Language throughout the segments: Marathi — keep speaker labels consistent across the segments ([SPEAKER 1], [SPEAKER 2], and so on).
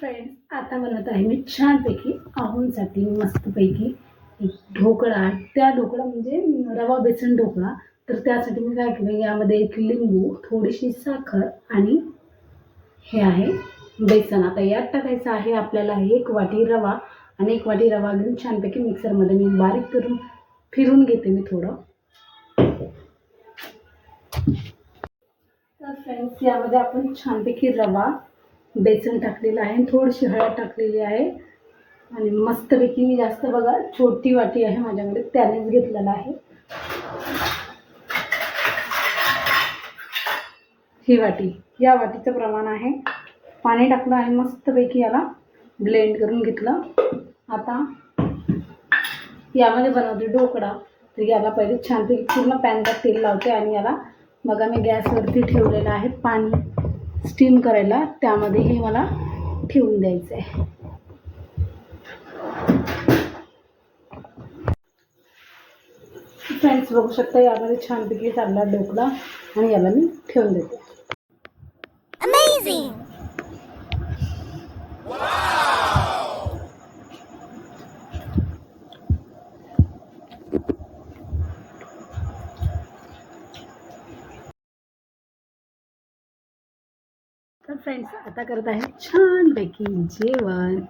[SPEAKER 1] फ्रेंड्स आता बनवत आहे मी छानपैकी आहोंसाठी मस्तपैकी. एक ढोकळा त्या ढोकळा म्हणजे रवा बेसन ढोकळा. तर त्यासाठी मी काय केलं यामध्ये एक लिंबू थोडीशी साखर आणि हे आहे बेसन. आता यात टाकायचं आहे आपल्याला एक वाटी रवा आणि एक वाटी रवा घेऊन छानपैकी मिक्सरमध्ये मी बारीक करून फिरून घेते मी थोडं. तर फ्रेंड्स यामध्ये आपण छानपैकी रवा बेसन टाकलेलं आहे थोडीशी हळद टाकलेली आहे. आणि मस्तपैकी मी जास्त बघा छोटी वाटी आहे माझ्याकडे त्यानेच घेतलेला आहे. ही वाटी या वाटीचं प्रमाण आहे. पाणी टाकलं आणि मस्तपैकी याला ब्लेंड करून घेतलं. आता यामध्ये बनवते ढोकळा. तर याला पहिले छानपैकी पूर्ण पॅनला तेल लावते आणि याला बघा मी गॅसवरती ठेवलेलं आहे पाणी. स्टीम करायला त्यामध्ये हे मला ठेवून द्यायचं आहे फ्रेंड्स बघू शकता यामध्ये छानपैकी चालला ढोकळा आणि याला मी ठेवून देते. तर फ्रेंड्स आता करत आहे छानपैकी जेवण.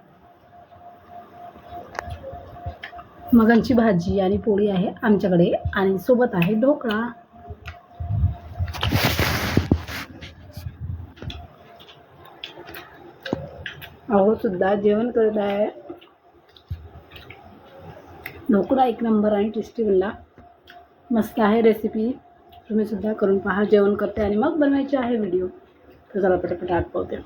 [SPEAKER 1] मगांची भाजी आणि पोळी आहे आमच्याकडे आणि सोबत आहे ढोकळा. अहो सुद्धा जेवण करत आहे. ढोकळा एक नंबर आणि टेस्टी बनला. मस्त आहे रेसिपी तुम्ही सुद्धा करून पहा जेवण करते आणि मग बनवायची आहे video because that'll put up a tadpole there.